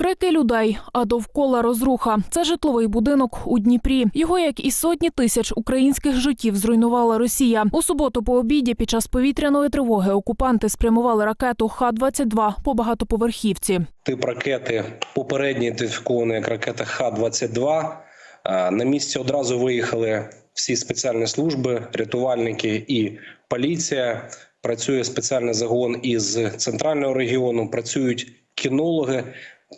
Крики людей, а довкола розруха. Це житловий будинок у Дніпрі. Його, як і сотні тисяч українських життів, зруйнувала Росія. У суботу по обіді під час повітряної тривоги окупанти спрямували ракету Х-22 по багатоповерхівці. Тип ракети попередньо ідентифікований як ракета Х-22. Е, На місці одразу виїхали всі спеціальні служби, рятувальники і поліція. Працює спеціальний загон із центрального регіону. Працюють кінологи,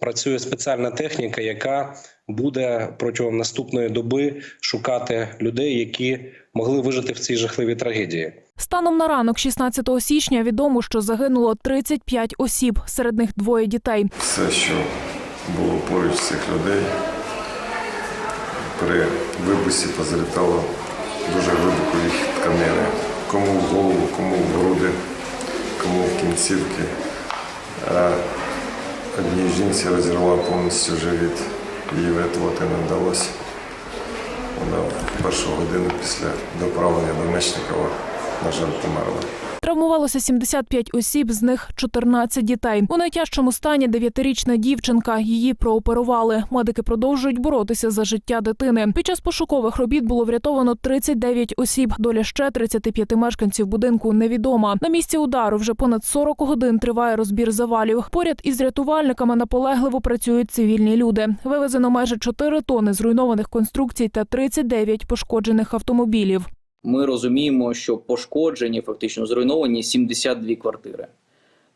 працює спеціальна техніка, яка буде протягом наступної доби шукати людей, які могли вижити в цій жахливій трагедії. Станом на ранок, 16 січня, відомо, що загинуло 35 осіб, серед них двоє дітей. все, що було поруч цих людей, при вибусі позалітало дуже глибоко їх тканини. Кому в голову, кому в груди, кому в кінцівки. Одній жінці розірвала повністю живіт. Її врятувати не вдалося. Вона в першу годину після доправлення до Мечникова, на жаль, померла. Травмувалося 75 осіб, з них 14 дітей. У найтяжчому стані дев'ятирічна дівчинка. Її прооперували. Медики продовжують боротися за життя дитини. Під час пошукових робіт було врятовано 39 осіб. Доля ще 35 мешканців будинку невідома. На місці удару вже понад 40 годин триває розбір завалів. Поряд із рятувальниками наполегливо працюють цивільні люди. Вивезено майже 4 тони зруйнованих конструкцій та 39 пошкоджених автомобілів. Ми розуміємо, що пошкоджені, фактично зруйновані 72 квартири.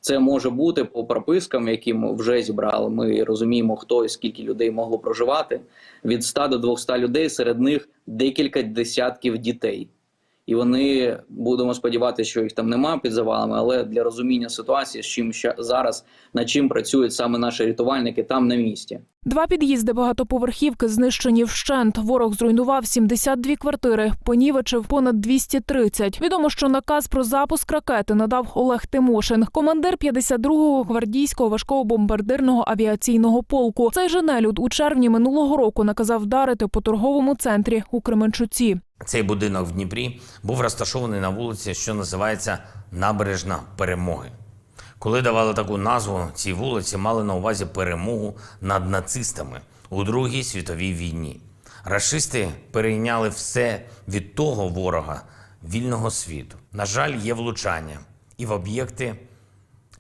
Це може бути по пропискам, які ми вже зібрали. Ми розуміємо, хто і скільки людей могло проживати. Від 100 до 200 людей, серед них декілька десятків дітей. І вони будемо сподіватися, що їх там нема під завалами, але для розуміння ситуації, з чим ща- зараз над чим працюють саме наші рятувальники там на місці. Два під'їзди багатоповерхівки знищені вщент. Ворог зруйнував 72 квартири, понівечив понад 230. Відомо, що наказ про запуск ракети надав Олег Тимошин, командир 52-го гвардійського важкого бомбардирного авіаційного полку. Цей же нелюд у червні минулого року наказав вдарити по торговому центрі у Кременчуці. Цей будинок в Дніпрі був розташований на вулиці, що називається Набережна Перемоги. Коли давали таку назву, цій вулиці мали на увазі перемогу над нацистами у Другій світовій війні. Рашисти перейняли все від того ворога вільного світу. На жаль, є влучання і в об'єкти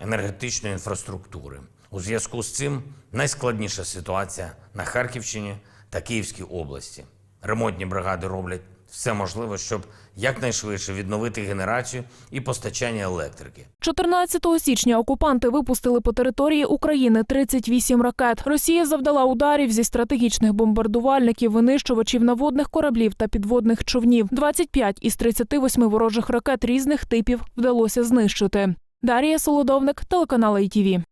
енергетичної інфраструктури. У зв'язку з цим найскладніша ситуація на Харківщині та Київській області. Ремонтні бригади роблять все можливе, щоб якнайшвидше відновити генерацію і постачання електрики. 14 січня окупанти випустили по території України 38 ракет. Росія завдала ударів зі стратегічних бомбардувальників, винищувачів наводних кораблів та підводних човнів. 25 із 38 ворожих ракет різних типів вдалося знищити. Дарія Солодовник, телеканал ITV.